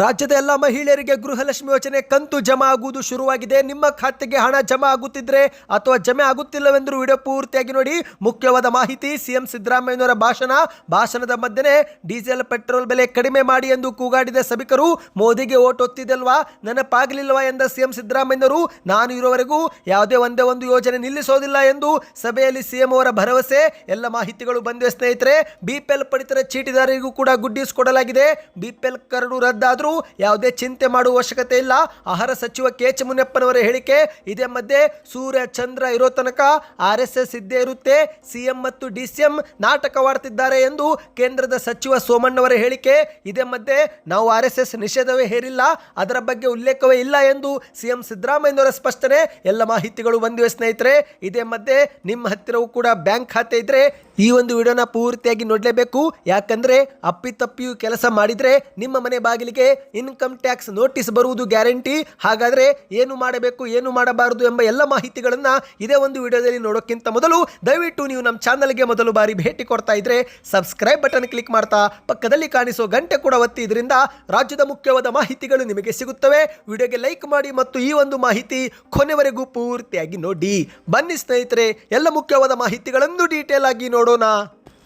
ರಾಜ್ಯದ ಎಲ್ಲ ಮಹಿಳೆಯರಿಗೆ ಗೃಹಲಕ್ಷ್ಮಿ ಯೋಜನೆ ಕಂತು ಜಮಾ ಆಗುವುದು ಶುರುವಾಗಿದೆ. ನಿಮ್ಮ ಖಾತೆಗೆ ಹಣ ಜಮಾ ಆಗುತ್ತಿದ್ರೆ ಅಥವಾ ಜಮೆ ಆಗುತ್ತಿಲ್ಲವೆಂದರೂ ವಿಡಿಯೋ ಪೂರ್ತಿಯಾಗಿ ನೋಡಿ. ಮುಖ್ಯವಾದ ಮಾಹಿತಿ, ಸಿಎಂ ಸಿದ್ದರಾಮಯ್ಯನವರ ಭಾಷಣ. ಭಾಷಣದ ಮಧ್ಯೆ ಡೀಸೆಲ್, ಪೆಟ್ರೋಲ್ ಬೆಲೆ ಕಡಿಮೆ ಮಾಡಿ ಎಂದು ಕೂಗಾಡಿದ ಸಭಿಕರು, ಮೋದಿಗೆ ಓಟ್ ಒತ್ತಿದಲ್ವಾ ನೆನಪಾಗಲಿಲ್ವಾ ಎಂದ ಸಿಎಂ ಸಿದ್ದರಾಮಯ್ಯನವರು. ನಾನು ಇರುವವರೆಗೂ ಯಾವುದೇ ಒಂದೇ ಒಂದು ಯೋಜನೆ ನಿಲ್ಲಿಸೋದಿಲ್ಲ ಎಂದು ಸಭೆಯಲ್ಲಿ ಸಿಎಂ ಅವರ ಭರವಸೆ. ಎಲ್ಲ ಮಾಹಿತಿಗಳು ಬಂದಿವೆ ಸ್ನೇಹಿತರೆ. ಬಿಪಿಎಲ್ ಪಡಿತರ ಚೀಟಿದಾರರಿಗೂ ಕೂಡ ಗುಡ್ಡೀಸ್ ಕೊಡಲಾಗಿದೆ. ಬಿಪಿಎಲ್ ಕರಡು ರದ್ದಾದರೂ ಯಾವುದೇ ಚಿಂತೆ ಮಾಡುವ ಅವಶ್ಯಕತೆ ಇಲ್ಲ. ಆಹಾರ ಸಚಿವ ಕೆ ಎಚ್ ಮುನಿಯಪ್ಪನವರ ಹೇಳಿಕೆ ಇದೇ ಮಧ್ಯೆ ಸೂರ್ಯ ಚಂದ್ರ ಇರೋ ತನಕ ಆರ್ ಎಸ್ ಎಸ್ ಇದ್ದೇ ಇರುತ್ತೆ. ಸಿಎಂ ಮತ್ತು ಡಿ ಸಿ ನಾಟಕವಾಡ್ತಿದ್ದಾರೆ ಎಂದು ಕೇಂದ್ರದ ಸಚಿವ ಸೋಮಣ್ಣವರ ಹೇಳಿಕೆ ಇದೇ ಮಧ್ಯೆ ನಾವು ಆರ್ ಎಸ್ ಎಸ್ ನಿಷೇಧವೇ ಹೇರಿಲ್ಲ. ಅದರ ಬಗ್ಗೆ ಉಲ್ಲೇಖವೇ ಇಲ್ಲ ಎಂದು ಸಿಎಂ ಸಿದ್ದರಾಮಯ್ಯನವರ ಸ್ಪಷ್ಟನೆ. ಎಲ್ಲ ಮಾಹಿತಿಗಳು ಬಂದಿವೆ ಸ್ನೇಹಿತರೆ. ಇದೇ ಮಧ್ಯೆ ನಿಮ್ಮ ಹತ್ತಿರವೂ ಕೂಡ ಬ್ಯಾಂಕ್ ಖಾತೆ ಇದ್ರೆ ಈ ಒಂದು ವಿಡಿಯೋನ ಪೂರ್ತಿಯಾಗಿ ನೋಡಲೇಬೇಕು. ಯಾಕಂದ್ರೆ ಅಪ್ಪಿತಪ್ಪಿಯು ಕೆಲಸ ಮಾಡಿದ್ರೆ ನಿಮ್ಮ ಮನೆ ಬಾಗಿಲಿಗೆ ಇನ್ಕಮ್ ಟ್ಯಾಕ್ಸ್ ನೋಟಿಸ್ ಬರುವುದು ಗ್ಯಾರಂಟಿ. ಹಾಗಾದರೆ ಏನು ಮಾಡಬೇಕು, ಏನು ಮಾಡಬಾರದು ಎಂಬ ಎಲ್ಲ ಮಾಹಿತಿಗಳನ್ನು ಇದೇ ಒಂದು ವಿಡಿಯೋದಲ್ಲಿ ನೋಡೋಕ್ಕಿಂತ ಮೊದಲು ದಯವಿಟ್ಟು ನೀವು ನಮ್ಮ ಚಾನಲ್ಗೆ ಮೊದಲು ಬಾರಿ ಭೇಟಿ ಕೊಡ್ತಾ ಇದ್ರೆ ಸಬ್ಸ್ಕ್ರೈಬ್ ಬಟನ್ ಕ್ಲಿಕ್ ಮಾಡ್ತಾ ಪಕ್ಕದಲ್ಲಿ ಕಾಣಿಸೋ ಗಂಟೆ ಕೂಡ ಒತ್ತಿ ಇದರಿಂದ ರಾಜ್ಯದ ಮುಖ್ಯವಾದ ಮಾಹಿತಿಗಳು ನಿಮಗೆ ಸಿಗುತ್ತವೆ. ವಿಡಿಯೋಗೆ ಲೈಕ್ ಮಾಡಿ ಮತ್ತು ಈ ಒಂದು ಮಾಹಿತಿ ಕೊನೆವರೆಗೂ ಪೂರ್ತಿಯಾಗಿ ನೋಡಿ. ಬನ್ನಿ ಸ್ನೇಹಿತರೆ, ಎಲ್ಲ ಮುಖ್ಯವಾದ ಮಾಹಿತಿಗಳನ್ನು ಡೀಟೇಲ್ ಆಗಿ ನೋಡೋಣ.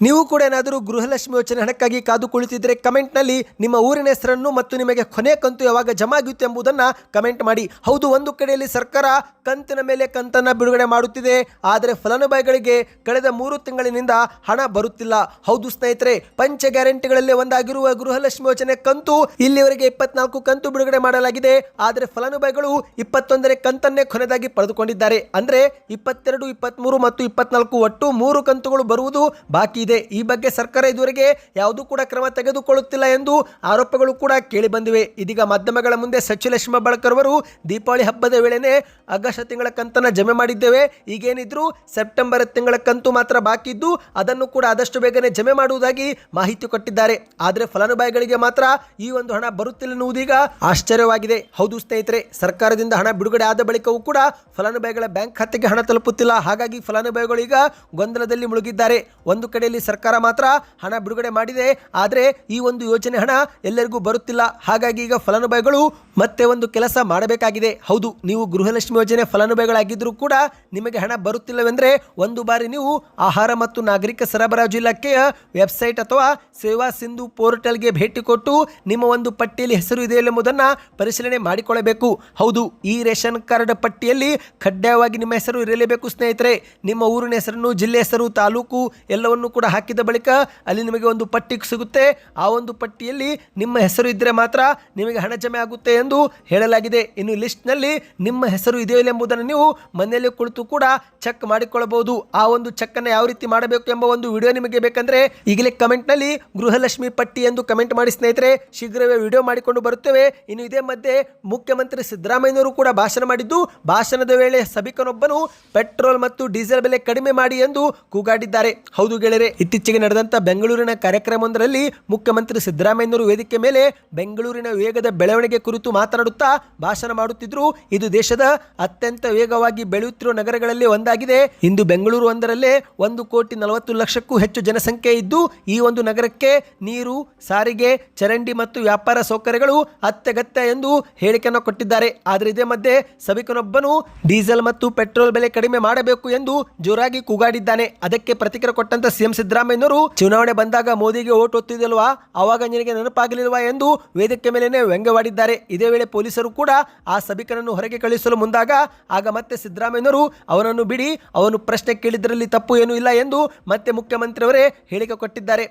ನೀವು ಕೂಡ ಏನಾದರೂ ಗೃಹಲಕ್ಷ್ಮಿ ಯೋಜನೆ ಹಣಕ್ಕಾಗಿ ಕಾದು ಕುಳಿತಿದ್ರೆ ಕಮೆಂಟ್ನಲ್ಲಿ ನಿಮ್ಮ ಊರಿನ ಹೆಸರನ್ನು ಮತ್ತು ನಿಮಗೆ ಕೊನೆ ಕಂತು ಯಾವಾಗ ಜಮಾ ಆಗುತ್ತೆ ಎಂಬುದನ್ನು ಕಮೆಂಟ್ ಮಾಡಿ. ಹೌದು, ಒಂದು ಕಡೆಯಲ್ಲಿ ಸರ್ಕಾರ ಕಂತಿನ ಮೇಲೆ ಕಂತನ್ನು ಬಿಡುಗಡೆ ಮಾಡುತ್ತಿದೆ. ಆದರೆ ಫಲಾನುಭವಿಗಳಿಗೆ ಕಳೆದ ಮೂರು ತಿಂಗಳಿನಿಂದ ಹಣ ಬರುತ್ತಿಲ್ಲ. ಹೌದು ಸ್ನೇಹಿತರೆ, ಪಂಚ ಗ್ಯಾರಂಟಿಗಳಲ್ಲಿ ಒಂದಾಗಿರುವ ಗೃಹಲಕ್ಷ್ಮಿ ಯೋಜನೆ ಕಂತು ಇಲ್ಲಿವರೆಗೆ ಇಪ್ಪತ್ನಾಲ್ಕು ಕಂತು ಬಿಡುಗಡೆ ಮಾಡಲಾಗಿದೆ. ಆದರೆ ಫಲಾನುಭವಿಗಳು ಇಪ್ಪತ್ತೊಂದನೇ ಕಂತನ್ನೇ ಕೊನೆದಾಗಿ ಪಡೆದುಕೊಂಡಿದ್ದಾರೆ. ಅಂದರೆ ಇಪ್ಪತ್ತೆರಡು ಇಪ್ಪತ್ತ್ಮೂರು ಮತ್ತು ಇಪ್ಪತ್ನಾಲ್ಕು ಒಟ್ಟು ಮೂರು ಕಂತುಗಳು ಬರುವುದು ಬಾಕಿ ಈ ಬಗ್ಗೆ ಸರ್ಕಾರ ಇದುವರೆಗೆ ಯಾವುದೂ ಕೂಡ ಕ್ರಮ ತೆಗೆದುಕೊಳ್ಳುತ್ತಿಲ್ಲ ಎಂದು ಆರೋಪಗಳು ಕೂಡ ಕೇಳಿ ಬಂದಿವೆ. ಇದೀಗ ಮಾಧ್ಯಮಗಳ ಮುಂದೆ ಸಚಿವ ಲಕ್ಷ್ಮ ಬಳಕರ್ ಅವರು ದೀಪಾವಳಿ ಹಬ್ಬದ ವೇಳೆನೆ ಆಗಸ್ಟ್ ತಿಂಗಳ ಕಂತನ್ನು ಜಮೆ ಮಾಡಿದ್ದೇವೆ. ಈಗೇನಿದ್ರು ಸೆಪ್ಟೆಂಬರ್ ತಿಂಗಳ ಕಂತು ಮಾತ್ರ ಬಾಕಿ ಇದ್ದು, ಅದನ್ನು ಕೂಡ ಆದಷ್ಟು ಬೇಗನೆ ಜಮೆ ಮಾಡುವುದಾಗಿ ಮಾಹಿತಿ ಕೊಟ್ಟಿದ್ದಾರೆ. ಆದರೆ ಫಲಾನುಭವಿಗಳಿಗೆ ಮಾತ್ರ ಈ ಒಂದು ಹಣ ಬರುತ್ತಿಲ್ಲ ಎನ್ನುವುದೀಗ ಆಶ್ಚರ್ಯವಾಗಿದೆ. ಹೌದು ಸ್ನೇಹಿತರೆ, ಸರ್ಕಾರದಿಂದ ಹಣ ಬಿಡುಗಡೆ ಆದ ಬಳಿಕವೂ ಕೂಡ ಫಲಾನುಭವಿಗಳ ಬ್ಯಾಂಕ್ ಖಾತೆಗೆ ಹಣ ತಲುಪುತ್ತಿಲ್ಲ. ಹಾಗಾಗಿ ಫಲಾನುಭವಿಗಳು ಈಗ ಗೊಂದಲದಲ್ಲಿ ಮುಳುಗಿದ್ದಾರೆ. ಒಂದು ಕಡೆಯಲ್ಲಿ ಸರ್ಕಾರ ಮಾತ್ರ ಹಣ ಬಿಡುಗಡೆ ಮಾಡಿದೆ. ಆದರೆ ಈ ಒಂದು ಯೋಜನೆ ಹಣ ಎಲ್ಲರಿಗೂ ಬರುತ್ತಿಲ್ಲ. ಹಾಗಾಗಿ ಈಗ ಫಲಾನುಭವಿಗಳು ಮತ್ತೆ ಒಂದು ಕೆಲಸ ಮಾಡಬೇಕಾಗಿದೆ. ಹೌದು, ನೀವು ಗೃಹಲಕ್ಷ್ಮಿ ಯೋಜನೆ ಫಲಾನುಭವಿಗಳಾಗಿದ್ದರೂ ಕೂಡ ನಿಮಗೆ ಹಣ ಬರುತ್ತಿಲ್ಲವೆಂದರೆ ಒಂದು ಬಾರಿ ನೀವು ಆಹಾರ ಮತ್ತು ನಾಗರಿಕ ಸರಬರಾಜು ಇಲಾಖೆಯ ವೆಬ್ಸೈಟ್ ಅಥವಾ ಸೇವಾ ಸಿಂಧು ಪೋರ್ಟಲ್ಗೆ ಭೇಟಿ ಕೊಟ್ಟು ನಿಮ್ಮ ಒಂದು ಪಟ್ಟಿಯಲ್ಲಿ ಹೆಸರು ಇದೆಯಲ್ಲ ಎಂಬುದನ್ನು ಪರಿಶೀಲನೆ ಮಾಡಿಕೊಳ್ಳಬೇಕು. ಹೌದು, ಈ ರೇಷನ್ ಕಾರ್ಡ್ ಪಟ್ಟಿಯಲ್ಲಿ ಕಡ್ಡಾಯವಾಗಿ ನಿಮ್ಮ ಹೆಸರು ಇರಲೇಬೇಕು ಸ್ನೇಹಿತರೆ. ನಿಮ್ಮ ಊರಿನ ಹೆಸರನ್ನು, ಜಿಲ್ಲೆ ಹೆಸರು, ತಾಲೂಕು ಎಲ್ಲವನ್ನು ಕೂಡ ಹಾಕಿದ ಬಳಿಕ ಅಲ್ಲಿ ನಿಮಗೆ ಒಂದು ಪಟ್ಟಿ ಸಿಗುತ್ತೆ. ಆ ಒಂದು ಪಟ್ಟಿಯಲ್ಲಿ ನಿಮ್ಮ ಹೆಸರು ಇದ್ದರೆ ಮಾತ್ರ ನಿಮಗೆ ಹಣ ಜಮೆ ಆಗುತ್ತೆ ಎಂದು ಹೇಳಲಾಗಿದೆ. ಇನ್ನು ಲಿಸ್ಟ್ನಲ್ಲಿ ನಿಮ್ಮ ಹೆಸರು ಇದೆಯೋ ಇಲ್ಲ ಎಂಬುದನ್ನು ನೀವು ಮನೆಯಲ್ಲಿ ಕುಳಿತು ಕೂಡ ಚೆಕ್ ಮಾಡಿಕೊಳ್ಳಬಹುದು. ಆ ಒಂದು ಚೆಕ್ಕನ್ನು ಯಾವ ರೀತಿ ಮಾಡಬೇಕು ಎಂಬ ಒಂದು ವಿಡಿಯೋ ನಿಮಗೆ ಬೇಕಂದ್ರೆ ಈಗಲೇ ಕಮೆಂಟ್ನಲ್ಲಿ ಗೃಹಲಕ್ಷ್ಮಿ ಪಟ್ಟಿ ಎಂದು ಕಮೆಂಟ್ ಮಾಡಿ ಸ್ನೇಹಿತರೆ, ಶೀಘ್ರವೇ ವಿಡಿಯೋ ಮಾಡಿಕೊಂಡು ಬರುತ್ತೇವೆ. ಇನ್ನು ಇದೇ ಮಧ್ಯೆ ಮುಖ್ಯಮಂತ್ರಿ ಸಿದ್ದರಾಮಯ್ಯನವರು ಕೂಡ ಭಾಷಣ ಮಾಡಿದ್ದು, ಭಾಷಣದ ವೇಳೆ ಸಭಿಕನೊಬ್ಬನು ಪೆಟ್ರೋಲ್ ಮತ್ತು ಡೀಸೆಲ್ ಬೆಲೆ ಕಡಿಮೆ ಮಾಡಿ ಎಂದು ಕೂಗಾಡಿದ್ದಾರೆ. ಹೌದು ಗೆಳೆಯರೆ ಇತ್ತೀಚೆಗೆ ನಡೆದಂತ ಬೆಂಗಳೂರಿನ ಕಾರ್ಯಕ್ರಮವೊಂದರಲ್ಲಿ ಮುಖ್ಯಮಂತ್ರಿ ಸಿದ್ದರಾಮಯ್ಯನವರು ವೇದಿಕೆ ಮೇಲೆ ಬೆಂಗಳೂರಿನ ವೇಗದ ಬೆಳವಣಿಗೆ ಕುರಿತು ಮಾತನಾಡುತ್ತಾ ಭಾಷಣ ಮಾಡುತ್ತಿದ್ದರು. ಇದು ದೇಶದ ಅತ್ಯಂತ ವೇಗವಾಗಿ ಬೆಳೆಯುತ್ತಿರುವ ನಗರಗಳಲ್ಲಿ ಒಂದಾಗಿದೆ. ಇಂದು ಬೆಂಗಳೂರು ಒಂದರಲ್ಲೇ ಒಂದು ಕೋಟಿ ನಲವತ್ತು ಲಕ್ಷಕ್ಕೂ ಹೆಚ್ಚು ಜನಸಂಖ್ಯೆ ಇದ್ದು, ಈ ಒಂದು ನಗರಕ್ಕೆ ನೀರು, ಸಾರಿಗೆ, ಚರಂಡಿ ಮತ್ತು ವ್ಯಾಪಾರ ಸೌಕರ್ಯಗಳು ಅತ್ಯಗತ್ಯ ಎಂದು ಹೇಳಿಕೆಯನ್ನು ಕೊಟ್ಟಿದ್ದಾರೆ. ಆದರೆ ಇದೇ ಮಧ್ಯೆ ಸಭಿಕನೊಬ್ಬನು ಡೀಸೆಲ್ ಮತ್ತು ಪೆಟ್ರೋಲ್ ಬೆಲೆ ಕಡಿಮೆ ಮಾಡಬೇಕು ಎಂದು ಜೋರಾಗಿ ಕೂಗಾಡಿದ್ದಾನೆ. ಅದಕ್ಕೆ ಪ್ರತಿಕ್ರಿಯೆ ಕೊಟ್ಟಂತ ಸಿಎಂ ಸಿದ್ದರಾಮಯ್ಯನವರು ಚುನಾವಣೆ ಬಂದಾಗ ಮೋದಿಗೆ ಓಟ್ ಒತ್ತಿದಲ್ವಾ ಅವಾಗ ನಿನಗೆ ನೆನಪಾಗಲಿಲ್ವಾ ಎಂದು ವೇದಿಕೆ ಮೇಲೇನೆ ವ್ಯಂಗ್ಯವಾಡಿದ್ದಾರೆ. ಇದೇ ವೇಳೆ ಪೊಲೀಸರು ಕೂಡ ಆ ಸಭಿಕರನ್ನು ಹೊರಗೆ ಕಳುಹಿಸಲು ಮುಂದಾಗ ಆಗ ಮತ್ತೆ ಸಿದ್ದರಾಮಯ್ಯನವರು ಅವನನ್ನು ಬಿಡಿ, ಅವನು ಪ್ರಶ್ನೆ ಕೇಳಿದ್ರಲ್ಲಿ ತಪ್ಪು ಏನೂ ಇಲ್ಲ ಎಂದು ಮತ್ತೆ ಮುಖ್ಯಮಂತ್ರಿಯವರೇ ಹೇಳಿಕೆ ಕೊಟ್ಟಿದ್ದಾರೆ.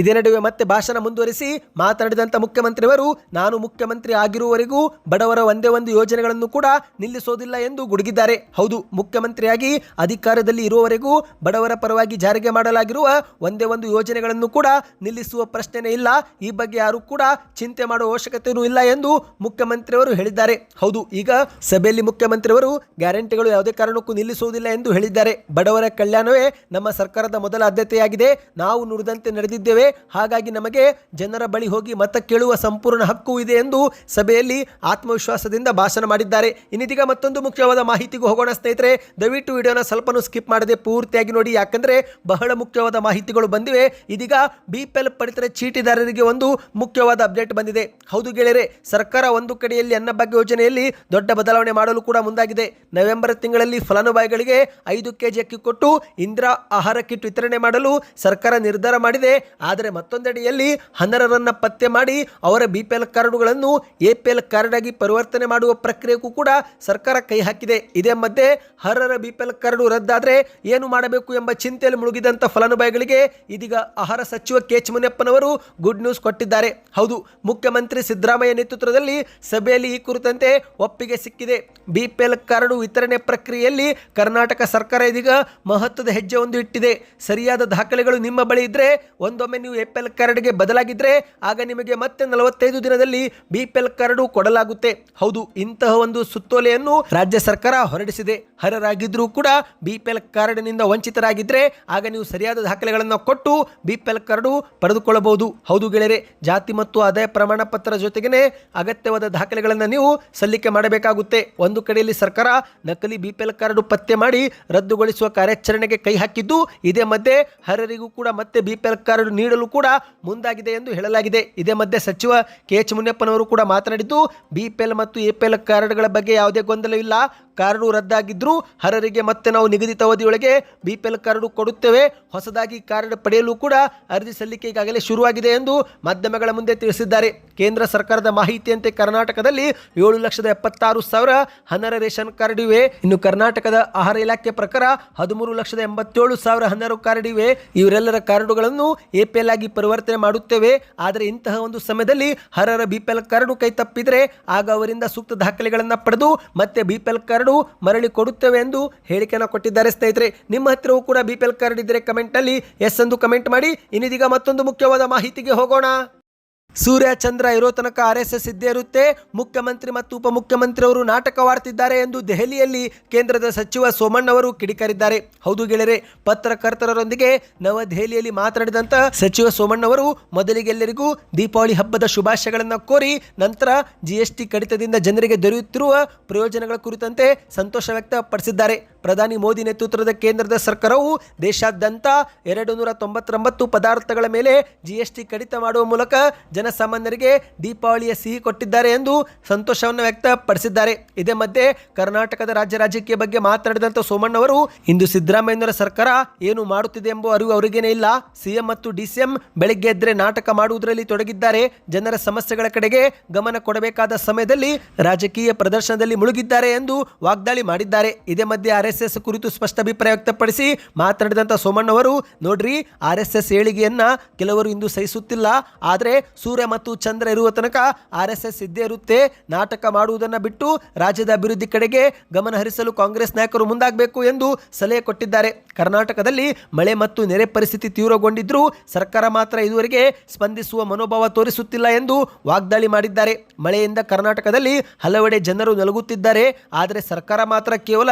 ಇದೇ ನಡುವೆ ಮತ್ತೆ ಭಾಷಣ ಮುಂದುವರಿಸಿ ಮಾತನಾಡಿದಂಥ ಮುಖ್ಯಮಂತ್ರಿಯವರು, ನಾನು ಮುಖ್ಯಮಂತ್ರಿ ಆಗಿರುವವರೆಗೂ ಬಡವರ ಒಂದೇ ಒಂದು ಯೋಜನೆಗಳನ್ನು ಕೂಡ ನಿಲ್ಲಿಸೋದಿಲ್ಲ ಎಂದು ಗುಡುಗಿದ್ದಾರೆ. ಹೌದು, ಮುಖ್ಯಮಂತ್ರಿಯಾಗಿ ಅಧಿಕಾರದಲ್ಲಿ ಇರುವವರೆಗೂ ಬಡವರ ಪರವಾಗಿ ಜಾರಿಗೆ ಮಾಡಲಾಗಿರುವ ಒಂದೇ ಒಂದು ಯೋಜನೆಗಳನ್ನು ಕೂಡ ನಿಲ್ಲಿಸುವ ಪ್ರಶ್ನೆನೇ ಇಲ್ಲ. ಈ ಬಗ್ಗೆ ಯಾರು ಕೂಡ ಚಿಂತೆ ಮಾಡುವ ಅವಶ್ಯಕತೆಯೂ ಇಲ್ಲ ಎಂದು ಮುಖ್ಯಮಂತ್ರಿಯವರು ಹೇಳಿದ್ದಾರೆ. ಹೌದು, ಈಗ ಸಭೆಯಲ್ಲಿ ಮುಖ್ಯಮಂತ್ರಿಯವರು ಗ್ಯಾರಂಟಿಗಳು ಯಾವುದೇ ಕಾರಣಕ್ಕೂ ನಿಲ್ಲಿಸುವುದಿಲ್ಲ ಎಂದು ಹೇಳಿದ್ದಾರೆ. ಬಡವರ ಕಲ್ಯಾಣವೇ ನಮ್ಮ ಸರ್ಕಾರದ ಮೊದಲ ಆದ್ಯತೆಯಾಗಿದೆ. ನಾವು ನುಡಿದಂತೆ ನಡೆದಿದ್ದೇವೆ. ಹಾಗಾಗಿ ನಮಗೆ ಜನರ ಬಳಿ ಹೋಗಿ ಮತ ಕೇಳುವ ಸಂಪೂರ್ಣ ಹಕ್ಕು ಇದೆ ಎಂದು ಸಭೆಯಲ್ಲಿ ಆತ್ಮವಿಶ್ವಾಸದಿಂದ ಭಾಷಣ ಮಾಡಿದ್ದಾರೆ. ಇನ್ನಿದೀಗ ಮತ್ತೊಂದು ಮುಖ್ಯವಾದ ಮಾಹಿತಿಗೂ ಹೋಗೋಣ ಸ್ನೇಹಿತರೆ. ದಯವಿಟ್ಟು ವಿಡಿಯೋನ ಸ್ವಲ್ಪನೂ ಸ್ಕಿಪ್ ಮಾಡದೆ ಪೂರ್ತಿಯಾಗಿ ನೋಡಿ. ಯಾಕಂದ್ರೆ ಬಹಳ ಮುಖ್ಯವಾದ ಮಾಹಿತಿಗಳು ಬಂದಿವೆ. ಇದೀಗ ಬಿ ಪಿ ಪಡಿತರ ಚೀಟಿದಾರರಿಗೆ ಒಂದು ಮುಖ್ಯವಾದ ಅಪ್ಡೇಟ್ ಬಂದಿದೆ. ಹೌದು ಗೆಳೆಯರೆ, ಸರ್ಕಾರ ಒಂದು ಕಡೆಯಲ್ಲಿ ಅನ್ನಭಾಗ್ಯ ಯೋಜನೆಯಲ್ಲಿ ದೊಡ್ಡ ಬದಲಾವಣೆ ಮಾಡಲು ಕೂಡ ಮುಂದಾಗಿದೆ. ನವೆಂಬರ್ ತಿಂಗಳಲ್ಲಿ ಫಲಾನುಭವಿಗಳಿಗೆ ಐದು ಕೆಜಿ ಅಕ್ಕಿ ಕೊಟ್ಟು ಇಂದಿರಾ ಆಹಾರ ಕಿಟ್ ವಿತರಣೆ ಮಾಡಲು ಸರ್ಕಾರ ನಿರ್ಧಾರ ಮಾಡಿದೆ. ಆದರೆ ಮತ್ತೊಂದೆಡೆಯಲ್ಲಿ ಹನರರನ್ನು ಪತ್ತೆ ಮಾಡಿ ಅವರ ಬಿ ಪಿ ಎಲ್ ಕಾರ್ಡುಗಳನ್ನು ಎ ಪಿ ಎಲ್ ಕಾರ್ಡ್ ಆಗಿ ಪರಿವರ್ತನೆ ಮಾಡುವ ಪ್ರಕ್ರಿಯೆಗೂ ಕೂಡ ಸರ್ಕಾರ ಕೈ ಹಾಕಿದೆ. ಇದೇ ಮಧ್ಯೆ ಹರರ ಬಿ ಪಿ ಎಲ್ ಕಾರ್ಡು ರದ್ದಾದರೆ ಏನು ಮಾಡಬೇಕು ಎಂಬ ಚಿಂತೆಯಲ್ಲಿ ಮುಳುಗಿದಂಥ ಫಲಾನುಭವಿಗಳಿಗೆ ಇದೀಗ ಆಹಾರ ಸಚಿವ ಕೆ ಎಚ್ ಮುನಿಯಪ್ಪನವರು ಗುಡ್ ನ್ಯೂಸ್ ಕೊಟ್ಟಿದ್ದಾರೆ. ಹೌದು, ಮುಖ್ಯಮಂತ್ರಿ ಸಿದ್ದರಾಮಯ್ಯ ನೇತೃತ್ವದಲ್ಲಿ ಸಭೆಯಲ್ಲಿ ಈ ಕುರಿತಂತೆ ಒಪ್ಪಿಗೆ ಸಿಕ್ಕಿದೆ. ಬಿ ಪಿ ಎಲ್ ಕಾರ್ಡು ವಿತರಣೆ ಪ್ರಕ್ರಿಯೆಯಲ್ಲಿ ಕರ್ನಾಟಕ ಸರ್ಕಾರ ಇದೀಗ ಮಹತ್ವದ ಹೆಜ್ಜೆ ಒಂದು ಇಟ್ಟಿದೆ. ಸರಿಯಾದ ದಾಖಲೆಗಳು ನಿಮ್ಮ ಬಳಿ ಇದ್ದರೆ ಒಂದೊಮ್ಮೆ ನೀವು ಎ ಪಿ ಎಲ್ ಕಾರ್ಡ್ಗೆ ಬದಲಾಗಿದ್ರೆ ಆಗ ನಿಮಗೆ ಮತ್ತೆ ನಲವತ್ತೈದು ದಿನದಲ್ಲಿ ಬಿ ಪಿ ಎಲ್ ಕಾರ್ಡು ಕೊಡಲಾಗುತ್ತೆ. ಹೌದು, ಇಂತಹ ಒಂದು ಸುತ್ತೋಲೆಯನ್ನು ರಾಜ್ಯ ಸರ್ಕಾರ ಹೊರಡಿಸಿದೆ. ಹರರಾಗಿದ್ರೂ ಕೂಡ ಬಿ ಪಿ ಎಲ್ ಕಾರ್ಡ್ನಿಂದ ವಂಚಿತರಾಗಿದ್ರೆ ಆಗ ನೀವು ಸರಿಯಾದ ದಾಖಲೆಗಳನ್ನು ಕೊಟ್ಟು ಬಿ ಪಿ ಎಲ್ ಕಾರ್ಡು ಪಡೆದುಕೊಳ್ಳಬಹುದು. ಹೌದು ಗೆಳೆಯರೆ, ಜಾತಿ ಮತ್ತು ಆದಾಯ ಪ್ರಮಾಣ ಪತ್ರ ಜೊತೆಗೇನೆ ಅಗತ್ಯವಾದ ದಾಖಲೆಗಳನ್ನು ನೀವು ಸಲ್ಲಿಕೆ ಮಾಡಬೇಕಾಗುತ್ತೆ. ಒಂದು ಕಡೆಯಲ್ಲಿ ಸರ್ಕಾರ ನಕಲಿ ಬಿ ಪಿ ಕಾರ್ಡು ಪತ್ತೆ ಮಾಡಿ ರದ್ದುಗೊಳಿಸುವ ಕಾರ್ಯಾಚರಣೆಗೆ ಕೈ ಹಾಕಿದ್ದು, ಇದೇ ಮಧ್ಯೆ ಹರರಿಗೂ ಕೂಡ ಮತ್ತೆ ಬಿ ಪಿ ಎಲ್ ಕಾರ್ಡ್ ನೀಡಲು ಕೂಡ ಮುಂದಾಗಿದೆ ಎಂದು ಹೇಳಲಾಗಿದೆ. ಇದೇ ಮಧ್ಯೆ ಸಚಿವ ಕೆ ಎಚ್ ಮುನಿಯಪ್ಪನವರು ಕೂಡ ಮಾತನಾಡಿದ್ದು ಬಿ ಮತ್ತು ಎ ಕಾರ್ಡ್ಗಳ ಬಗ್ಗೆ ಯಾವುದೇ ಗೊಂದಲವಿಲ್ಲ. ಕಾರ್ಡು ರದ್ದಾಗಿದ್ದರೂ ಅರ್ಹರಿಗೆ ಮತ್ತೆ ನಾವು ನಿಗದಿತ ಅವಧಿಯೊಳಗೆ ಬಿ ಪಿ ಎಲ್ ಕಾರ್ಡು ಕೊಡುತ್ತೇವೆ. ಹೊಸದಾಗಿ ಕಾರ್ಡ್ ಪಡೆಯಲು ಕೂಡ ಅರ್ಜಿ ಸಲ್ಲಿಕೆ ಈಗಾಗಲೇ ಶುರುವಾಗಿದೆ ಎಂದು ಮಾಧ್ಯಮಗಳ ಮುಂದೆ ತಿಳಿಸಿದ್ದಾರೆ. ಕೇಂದ್ರ ಸರ್ಕಾರದ ಮಾಹಿತಿಯಂತೆ ಕರ್ನಾಟಕದಲ್ಲಿ ಏಳು ಲಕ್ಷದ ಎಪ್ಪತ್ತಾರು ಸಾವಿರ ಹನ್ನರ ರೇಷನ್ ಕಾರ್ಡ್ ಇವೆ. ಇನ್ನು ಕರ್ನಾಟಕದ ಆಹಾರ ಇಲಾಖೆ ಪ್ರಕಾರ ಹದಿಮೂರು ಲಕ್ಷದ ಎಂಬತ್ತೇಳು ಸಾವಿರ ಹನ್ನರು ಕಾರ್ಡ್ ಇವೆ. ಇವರೆಲ್ಲರ ಕಾರ್ಡುಗಳನ್ನು ಎ ಪಿ ಎಲ್ ಆಗಿ ಪರಿವರ್ತನೆ ಮಾಡುತ್ತೇವೆ. ಆದರೆ ಇಂತಹ ಒಂದು ಸಮಯದಲ್ಲಿ ಹರರ ಬಿ ಪಿ ಎಲ್ ಕಾರ್ಡು ಕೈ ತಪ್ಪಿದರೆ ಆಗ ಅವರಿಂದ ಸೂಕ್ತ ದಾಖಲೆಗಳನ್ನು ಪಡೆದು ಮತ್ತೆ ಬಿ ಪಿ ಎಲ್ ಕಾರ್ಡು ಮರಳಿ ಕೊಡುತ್ತೇವೆ ಎಂದು ಹೇಳಿಕೆಯನ್ನು ಕೊಟ್ಟಿದ್ದಾರೆ. ಸ್ನೇಹಿತರೆ, ನಿಮ್ಮ ಹತ್ತಿರವೂ ಕೂಡ ಬಿ ಪಿ ಎಲ್ ಕಾರ್ಡ್ ಇದ್ದರೆ ಕಮೆಂಟಲ್ಲಿ ಎಸ್ ಎಂದು ಕಮೆಂಟ್ ಮಾಡಿ. ಇನ್ನಿದೀಗ ಮತ್ತೊಂದು ಮುಖ್ಯವಾದ ಮಾಹಿತಿಗೆ ಹೋಗೋಣ. ಸೂರ್ಯ ಚಂದ್ರ ಇರೋ ತನಕ ಆರ್ ಎಸ್ ಎಸ್ ಇದ್ದೇ ಇರುತ್ತೆ. ಮುಖ್ಯಮಂತ್ರಿ ಮತ್ತು ಉಪಮುಖ್ಯಮಂತ್ರಿ ಅವರು ನಾಟಕವಾಡ್ತಿದ್ದಾರೆ ಎಂದು ದೆಹಲಿಯಲ್ಲಿ ಕೇಂದ್ರದ ಸಚಿವ ಸೋಮಣ್ಣ ಅವರು ಕಿಡಿಕಾರಿದ್ದಾರೆ. ಹೌದು ಗೆಳೆಯರೆ, ಪತ್ರಕರ್ತರೊಂದಿಗೆ ನವದೆಹಲಿಯಲ್ಲಿ ಮಾತನಾಡಿದಂತ ಸಚಿವ ಸೋಮಣ್ಣ ಅವರು ಮೊದಲಿಗೆಲ್ಲರಿಗೂ ದೀಪಾವಳಿ ಹಬ್ಬದ ಶುಭಾಶಯಗಳನ್ನು ಕೋರಿ ನಂತರ ಜಿಎಸ್ಟಿ ಕಡಿತದಿಂದ ಜನರಿಗೆ ದೊರೆಯುತ್ತಿರುವ ಪ್ರಯೋಜನಗಳ ಕುರಿತಂತೆ ಸಂತೋಷ ವ್ಯಕ್ತಪಡಿಸಿದ್ದಾರೆ. ಪ್ರಧಾನಿ ಮೋದಿ ನೇತೃತ್ವದ ಕೇಂದ್ರದ ಸರ್ಕಾರವು ದೇಶಾದ್ಯಂತ ಎರಡು ನೂರ ತೊಂಬತ್ತೊಂಬತ್ತು ಪದಾರ್ಥಗಳ ಮೇಲೆ ಜಿಎಸ್ಟಿ ಕಡಿತ ಮಾಡುವ ಮೂಲಕ ಜನಸಾಮಾನ್ಯರಿಗೆ ದೀಪಾವಳಿಯ ಸಿಹಿ ಕೊಟ್ಟಿದ್ದಾರೆ ಎಂದು ಸಂತೋಷವನ್ನು ವ್ಯಕ್ತಪಡಿಸಿದ್ದಾರೆ. ಇದೇ ಮಧ್ಯೆ ಕರ್ನಾಟಕದ ರಾಜ್ಯ ರಾಜಕೀಯ ಬಗ್ಗೆ ಮಾತನಾಡಿದಂಥ ಸೋಮಣ್ಣ ಅವರು, ಇಂದು ಸಿದ್ದರಾಮಯ್ಯನವರ ಸರ್ಕಾರ ಏನು ಮಾಡುತ್ತಿದೆ ಎಂಬ ಅರಿವು ಅವರಿಗೇನೇ ಇಲ್ಲ. ಸಿಎಂ ಮತ್ತು ಡಿಸಿಎಂ ಬೆಳಗ್ಗೆ ಎದ್ರೆ ನಾಟಕ ಮಾಡುವುದರಲ್ಲಿ ತೊಡಗಿದ್ದಾರೆ. ಜನರ ಸಮಸ್ಯೆಗಳ ಕಡೆಗೆ ಗಮನ ಕೊಡಬೇಕಾದ ಸಮಯದಲ್ಲಿ ರಾಜಕೀಯ ಪ್ರದರ್ಶನದಲ್ಲಿ ಮುಳುಗಿದ್ದಾರೆ ಎಂದು ವಾಗ್ದಾಳಿ ಮಾಡಿದ್ದಾರೆ. ಇದೇ ಮಧ್ಯೆ ಆರ್ ಎಸ್ ಕುರಿತು ಸ್ಪಷ್ಟ ಅಭಿಪ್ರಾಯ ವ್ಯಕ್ತಪಡಿಸಿ ಮಾತನಾಡಿದಂಥ ಸೋಮಣ್ಣ ಅವರು, ನೋಡ್ರಿ ಆರ್ ಎಸ್ ಎಸ್ ಏಳಿಗೆಯನ್ನ ಕೆಲವರು ಇಂದು ಸಹಿಸುತ್ತಿಲ್ಲ. ಆದರೆ ಸೂರ್ಯ ಮತ್ತು ಚಂದ್ರ ಇರುವ ತನಕ ಆರ್ ಎಸ್ ಎಸ್ ಇದ್ದೇ ಇರುತ್ತೆ. ನಾಟಕ ಮಾಡುವುದನ್ನು ಬಿಟ್ಟು ರಾಜ್ಯದ ಅಭಿವೃದ್ಧಿ ಕಡೆಗೆ ಗಮನ ಹರಿಸಲು ಕಾಂಗ್ರೆಸ್ ನಾಯಕರು ಮುಂದಾಗಬೇಕು ಎಂದು ಸಲಹೆ ಕೊಟ್ಟಿದ್ದಾರೆ. ಕರ್ನಾಟಕದಲ್ಲಿ ಮಳೆ ಮತ್ತು ನೆರೆ ಪರಿಸ್ಥಿತಿ ತೀವ್ರಗೊಂಡಿದ್ದರೂ ಸರ್ಕಾರ ಮಾತ್ರ ಇದುವರೆಗೆ ಸ್ಪಂದಿಸುವ ಮನೋಭಾವ ತೋರಿಸುತ್ತಿಲ್ಲ ಎಂದು ವಾಗ್ದಾಳಿ ಮಾಡಿದ್ದಾರೆ. ಮಳೆಯಿಂದ ಕರ್ನಾಟಕದಲ್ಲಿ ಹಲವೆಡೆ ಜನರು ನಲುಗುತ್ತಿದ್ದಾರೆ. ಆದರೆ ಸರ್ಕಾರ ಮಾತ್ರ ಕೇವಲ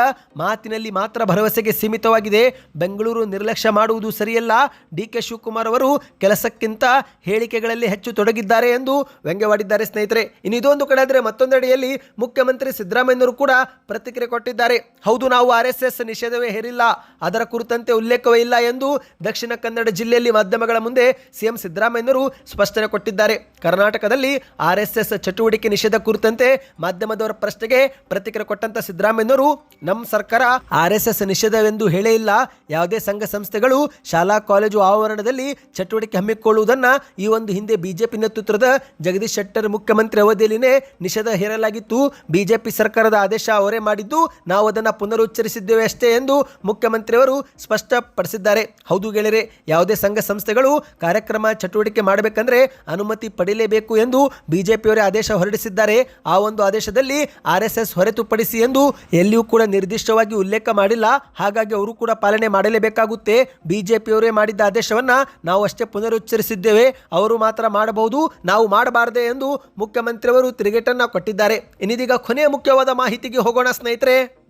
ಮಾತಿನಲ್ಲಿ ಮಾತ್ರ ಭರವಸೆಗೆ ಸೀಮಿತವಾಗಿದೆ. ಬೆಂಗಳೂರು ನಿರ್ಲಕ್ಷ್ಯ ಮಾಡುವುದು ಸರಿಯಲ್ಲ. ಡಿ ಕೆ ಶಿವಕುಮಾರ್ ಅವರು ಕೆಲಸಕ್ಕಿಂತ ಹೇಳಿಕೆಗಳಲ್ಲಿ ಹೆಚ್ಚು ತೊಡಗಿದ್ದಾರೆ ಎಂದು ವ್ಯಂಗ್ಯವಾಡಿದ್ದಾರೆ ಸ್ನೇಹಿತರೆ. ಇನ್ನು ಇದೊಂದು ಕಡೆ ಆದರೆ ಮತ್ತೊಂದೆಡೆಯಲ್ಲಿ ಮುಖ್ಯಮಂತ್ರಿ ಸಿದ್ದರಾಮಯ್ಯನವರು ಕೂಡ ಪ್ರತಿಕ್ರಿಯೆ ಕೊಟ್ಟಿದ್ದಾರೆ. ಹೌದು, ನಾವು ಆರ್ ಎಸ್ ಎಸ್ ನಿಷೇಧವೇ ಹೇರಿಲ್ಲ. ಅದರ ಕುರಿತಂತೆ ಉಲ್ಲೇಖವೇ ಇಲ್ಲ ಎಂದು ದಕ್ಷಿಣ ಕನ್ನಡ ಜಿಲ್ಲೆಯಲ್ಲಿ ಮಾಧ್ಯಮಗಳ ಮುಂದೆ ಸಿಎಂ ಸಿದ್ದರಾಮಯ್ಯನವರು ಸ್ಪಷ್ಟನೆ ಕೊಟ್ಟಿದ್ದಾರೆ. ಕರ್ನಾಟಕದಲ್ಲಿ ಆರ್ ಎಸ್ ಎಸ್ ಚಟುವಟಿಕೆ ನಿಷೇಧ ಕುರಿತಂತೆ ಮಾಧ್ಯಮದವರ ಪ್ರಶ್ನೆಗೆ ಪ್ರತಿಕ್ರಿಯೆ ಕೊಟ್ಟಂತ ಸಿದ್ದರಾಮಯ್ಯನವರು, ನಮ್ಮ ಸರ್ಕಾರ ಆರ್ ಎಸ್ ನಿಷೇಧವೆಂದು ಹೇಳೇ ಇಲ್ಲ. ಯಾವುದೇ ಸಂಘ ಸಂಸ್ಥೆಗಳು ಶಾಲಾ ಕಾಲೇಜು ಆವರಣದಲ್ಲಿ ಚಟುವಟಿಕೆ ಹಮ್ಮಿಕೊಳ್ಳುವುದನ್ನ ಈ ಒಂದು ಹಿಂದೆ ಬಿಜೆಪಿ ನೇತೃತ್ವದ ಜಗದೀಶ್ ಶೆಟ್ಟರ್ ಮುಖ್ಯಮಂತ್ರಿ ಅವಧಿಯಲ್ಲಿನೇ ನಿಷೇಧ ಹೇರಲಾಗಿತ್ತು. ಬಿಜೆಪಿ ಸರ್ಕಾರದ ಆದೇಶ ಅವರೇ ಮಾಡಿದ್ದು ನಾವು ಅದನ್ನು ಪುನರುಚ್ಚರಿಸಿದ್ದೇವೆ ಅಷ್ಟೇ ಎಂದು ಮುಖ್ಯಮಂತ್ರಿಯವರು ಸ್ಪಷ್ಟಪಡಿಸಿದ್ದಾರೆ. ಹೌದು ಗೆಳೆಯರೆ, ಯಾವುದೇ ಸಂಘ ಸಂಸ್ಥೆಗಳು ಕಾರ್ಯಕ್ರಮ ಚಟುವಟಿಕೆ ಮಾಡಬೇಕಂದ್ರೆ ಅನುಮತಿ ಪಡೆಯಲೇಬೇಕು ಎಂದು ಬಿಜೆಪಿಯವರೇ ಆದೇಶ ಹೊರಡಿಸಿದ್ದಾರೆ. ಆ ಒಂದು ಆದೇಶದಲ್ಲಿ ಆರ್ ಎಸ್ ಎಸ್ ಹೊರತುಪಡಿಸಿ ಎಂದು ಎಲ್ಲಿಯೂ ಕೂಡ ನಿರ್ದಿಷ್ಟವಾಗಿ ಉಲ್ಲೇಖ ಮಾಡಿಲ್ಲ. ಹಾಗಾಗಿ ಅವರು ಕೂಡ ಪಾಲನೆ ಮಾಡಲೇಬೇಕಾಗುತ್ತೆ. ಬಿಜೆಪಿಯವರೇ ಮಾಡಿದ್ದ ಆದೇಶವನ್ನು ನಾವು ಅಷ್ಟೇ ಪುನರುಚ್ಚರಿಸಿದ್ದೇವೆ. ಅವರು ಮಾತ್ರ ಮಾಡಬಹುದು. ನಾವು ಮಾಡಬಾರದೆ ಎಂದು ಮುಖ್ಯಮಂತ್ರಿಯವರು ತಿರುಗೇಟನ್ನು ಕೊಟ್ಟಿದ್ದಾರೆ. ಇನ್ನಿದೀಗ ಕೊನೆಯ ಮುಖ್ಯವಾದ ಮಾಹಿತಿಗೆ ಹೋಗೋಣ ಸ್ನೇಹಿತರೆ.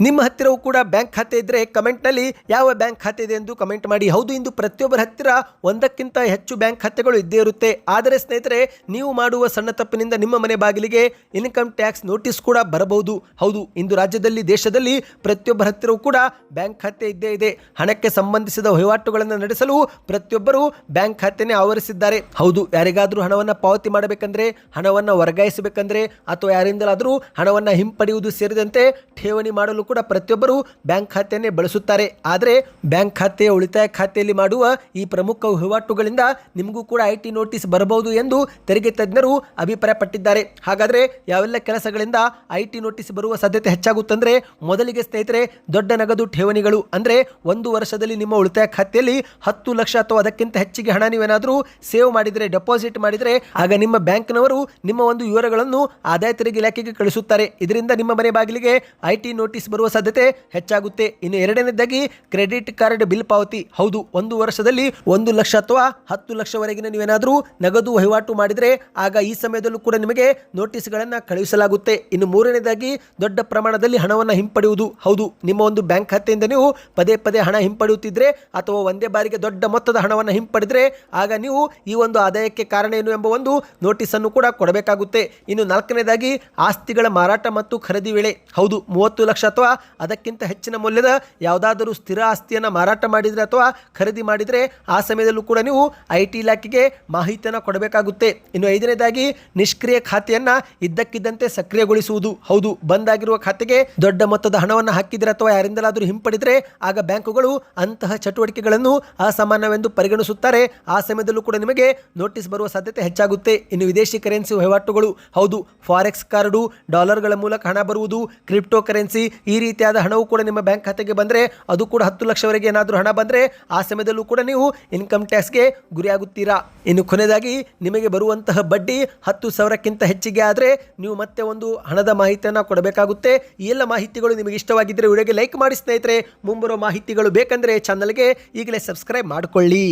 ನಿಮ್ಮ ಹತ್ತಿರವೂ ಕೂಡ ಬ್ಯಾಂಕ್ ಖಾತೆ ಇದ್ದರೆ ಕಮೆಂಟ್ನಲ್ಲಿ ಯಾವ ಬ್ಯಾಂಕ್ ಖಾತೆ ಇದೆ ಎಂದು ಕಮೆಂಟ್ ಮಾಡಿ. ಹೌದು, ಇಂದು ಪ್ರತಿಯೊಬ್ಬರ ಹತ್ತಿರ ಒಂದಕ್ಕಿಂತ ಹೆಚ್ಚು ಬ್ಯಾಂಕ್ ಖಾತೆಗಳು ಇದ್ದೇ ಇರುತ್ತೆ. ಆದರೆ ಸ್ನೇಹಿತರೆ, ನೀವು ಮಾಡುವ ಸಣ್ಣ ತಪ್ಪಿನಿಂದ ನಿಮ್ಮ ಮನೆ ಬಾಗಿಲಿಗೆ ಇನ್ಕಮ್ ಟ್ಯಾಕ್ಸ್ ನೋಟಿಸ್ ಕೂಡ ಬರಬಹುದು. ಹೌದು, ಇಂದು ರಾಜ್ಯದಲ್ಲಿ, ದೇಶದಲ್ಲಿ ಪ್ರತಿಯೊಬ್ಬರ ಹತ್ತಿರವೂ ಕೂಡ ಬ್ಯಾಂಕ್ ಖಾತೆ ಇದ್ದೇ ಇದೆ. ಹಣಕ್ಕೆ ಸಂಬಂಧಿಸಿದ ವಹಿವಾಟುಗಳನ್ನು ನಡೆಸಲು ಪ್ರತಿಯೊಬ್ಬರು ಬ್ಯಾಂಕ್ ಖಾತೆನೇ ಆವರಿಸಿದ್ದಾರೆ. ಹೌದು, ಯಾರಿಗಾದರೂ ಹಣವನ್ನು ಪಾವತಿ ಮಾಡಬೇಕಂದ್ರೆ, ಹಣವನ್ನು ವರ್ಗಾಯಿಸಬೇಕಂದ್ರೆ, ಅಥವಾ ಯಾರಿಂದಲಾದರೂ ಹಣವನ್ನು ಹಿಂಪಡೆಯುವುದು ಸೇರಿದಂತೆ ಠೇವಣಿ ಮಾಡಲು ಕೂಡ ಪ್ರತಿಯೊಬ್ಬರು ಬ್ಯಾಂಕ್ ಖಾತೆಯನ್ನೇ ಬಳಸುತ್ತಾರೆ. ಆದರೆ ಬ್ಯಾಂಕ್ ಖಾತೆಯ ಉಳಿತಾಯ ಖಾತೆಯಲ್ಲಿ ಮಾಡುವ ಈ ಪ್ರಮುಖ ವಹಿವಾಟುಗಳಿಂದ ನಿಮಗೂ ಕೂಡ ಐ ನೋಟಿಸ್ ಬರಬಹುದು ಎಂದು ತೆರಿಗೆ ತಜ್ಞರು ಅಭಿಪ್ರಾಯಪಟ್ಟಿದ್ದಾರೆ. ಹಾಗಾದರೆ ಯಾವೆಲ್ಲ ಕೆಲಸಗಳಿಂದ ಐ ನೋಟಿಸ್ ಬರುವ ಸಾಧ್ಯತೆ ಹೆಚ್ಚಾಗುತ್ತಂದರೆ ಮೊದಲಿಗೆ ಸ್ನೇಹಿತರೆ ದೊಡ್ಡ ನಗದು ಠೇವಣಿಗಳು. ಅಂದರೆ ಒಂದು ವರ್ಷದಲ್ಲಿ ನಿಮ್ಮ ಉಳಿತಾಯ ಖಾತೆಯಲ್ಲಿ ಹತ್ತು ಲಕ್ಷ ಅಥವಾ ಅದಕ್ಕಿಂತ ಹೆಚ್ಚಿಗೆ ಹಣ ನೀವೇನಾದರೂ ಸೇವ್ ಮಾಡಿದರೆ, ಡೆಪಾಸಿಟ್ ಮಾಡಿದರೆ, ಆಗ ನಿಮ್ಮ ಬ್ಯಾಂಕ್ನವರು ನಿಮ್ಮ ಒಂದು ವಿವರಗಳನ್ನು ಆದಾಯ ತೆರಿಗೆ ಇಲಾಖೆಗೆ ಕಳಿಸುತ್ತಾರೆ. ಇದರಿಂದ ನಿಮ್ಮ ಮನೆ ಬಾಗಿಲಿಗೆ ಐ ಟಿ ನೋಟಿಸ್ ಬರುವ ಸಾಧ್ಯತೆ ಹೆಚ್ಚಾಗುತ್ತೆ. ಇನ್ನು ಎರಡನೇದಾಗಿ ಕ್ರೆಡಿಟ್ ಕಾರ್ಡ್ ಬಿಲ್ ಪಾವತಿ. ಹೌದು, ಒಂದು ವರ್ಷದಲ್ಲಿ ಒಂದು ಲಕ್ಷ ಅಥವಾ ಹತ್ತು ಲಕ್ಷವರೆಗಿನ ನೀವೇನಾದರೂ ನಗದು ವಹಿವಾಟು ಮಾಡಿದರೆ ಆಗ ಈ ಸಮಯದಲ್ಲೂ ಕೂಡ ನಿಮಗೆ ನೋಟಿಸ್ಗಳನ್ನು ಕಳುಹಿಸಲಾಗುತ್ತೆ. ಇನ್ನು ಮೂರನೇದಾಗಿ ದೊಡ್ಡ ಪ್ರಮಾಣದಲ್ಲಿ ಹಣವನ್ನು ಹಿಂಪಡೆಯುವುದು. ಹೌದು, ನಿಮ್ಮ ಒಂದು ಬ್ಯಾಂಕ್ ಖಾತೆಯಿಂದ ನೀವು ಪದೇ ಪದೇ ಹಣ ಹಿಂಪಡೆಯುತ್ತಿದ್ರೆ ಅಥವಾ ಒಂದೇ ಬಾರಿಗೆ ದೊಡ್ಡ ಮೊತ್ತದ ಹಣವನ್ನು ಹಿಂಪಡೆದರೆ ಆಗ ನೀವು ಈ ಒಂದು ಆದಾಯಕ್ಕೆ ಕಾರಣ ಏನು ಎಂಬ ಒಂದು ನೋಟಿಸನ್ನು ಕೂಡ ಕೊಡಬೇಕಾಗುತ್ತೆ. ಇನ್ನು ನಾಲ್ಕನೇದಾಗಿ ಆಸ್ತಿಗಳ ಮಾರಾಟ ಮತ್ತು ಖರೀದಿ ವೇಳೆ. ಹೌದು, ಮೂವತ್ತು ಲಕ್ಷ ಅಥವಾ ಅದಕ್ಕಿಂತ ಹೆಚ್ಚಿನ ಮೌಲ್ಯದ ಯಾವುದಾದರೂ ಸ್ಥಿರ ಆಸ್ತಿಯನ್ನು ಮಾರಾಟ ಮಾಡಿದರೆ ಅಥವಾ ಖರೀದಿ ಮಾಡಿದರೆ ಆ ಸಮಯದಲ್ಲೂ ಕೂಡ ನೀವು ಐ ಟಿ ಇಲಾಖೆಗೆ ಮಾಹಿತಿಯನ್ನು ಕೊಡಬೇಕಾಗುತ್ತೆ. ಇನ್ನು ಐದನೇದಾಗಿ ನಿಷ್ಕ್ರಿಯ ಖಾತೆಯನ್ನು ಇದ್ದಕ್ಕಿದ್ದಂತೆ ಸಕ್ರಿಯಗೊಳಿಸುವುದು. ಹೌದು, ಬಂದಾಗಿರುವ ಖಾತೆಗೆ ದೊಡ್ಡ ಮೊತ್ತದ ಹಣವನ್ನು ಹಾಕಿದರೆ ಅಥವಾ ಯಾರಿಂದಲಾದರೂ ಹಿಂಪಡೆದರೆ ಆಗ ಬ್ಯಾಂಕುಗಳು ಅಂತಹ ಚಟುವಟಿಕೆಗಳನ್ನು ಅಸಾಮಾನ್ಯವೆಂದು ಪರಿಗಣಿಸುತ್ತಾರೆ. ಆ ಸಮಯದಲ್ಲೂ ಕೂಡ ನಿಮಗೆ ನೋಟಿಸ್ ಬರುವ ಸಾಧ್ಯತೆ ಹೆಚ್ಚಾಗುತ್ತೆ. ಇನ್ನು ವಿದೇಶಿ ಕರೆನ್ಸಿ ವಹಿವಾಟುಗಳು. ಹೌದು, ಫಾರೆಕ್ಸ್ ಕಾರ್ಡು, ಡಾಲರ್ಗಳ ಮೂಲಕ ಹಣ ಬರುವುದು, ಕ್ರಿಪ್ಟೋ ಕರೆನ್ಸಿ ಈ ರೀತಿಯಾದ ಹಣವು ಕೂಡ ನಿಮ್ಮ ಬ್ಯಾಂಕ್ ಖಾತೆಗೆ ಬಂದರೆ ಅದು ಕೂಡ ಹತ್ತು ಲಕ್ಷವರೆಗೆ ಏನಾದರೂ ಹಣ ಬಂದರೆ ಆ ಸಮಯದಲ್ಲೂ ಕೂಡ ನೀವು ಇನ್ಕಮ್ ಟ್ಯಾಕ್ಸ್ಗೆ ಗುರಿಯಾಗುತ್ತೀರಾ. ಇನ್ನು ಕೊನೆಯದಾಗಿ ನಿಮಗೆ ಬರುವಂತಹ ಬಡ್ಡಿ ಹತ್ತು ಸಾವಿರಕ್ಕಿಂತ ಹೆಚ್ಚಿಗೆ ಆದರೆ ನೀವು ಮತ್ತೆ ಒಂದು ಹಣದ ಮಾಹಿತಿಯನ್ನು ಕೊಡಬೇಕಾಗುತ್ತೆ. ಈ ಎಲ್ಲ ಮಾಹಿತಿಗಳು ನಿಮಗೆ ಇಷ್ಟವಾಗಿದ್ದರೆ ವಿಡಿಯೋಗೆ ಲೈಕ್ ಮಾಡಿ ಸ್ನೇಹಿತರೆ. ಮುಂಬರುವ ಮಾಹಿತಿಗಳು ಬೇಕಂದರೆ ಚಾನಲ್ಗೆ ಈಗಲೇ ಸಬ್ಸ್ಕ್ರೈಬ್ ಮಾಡಿಕೊಳ್ಳಿ.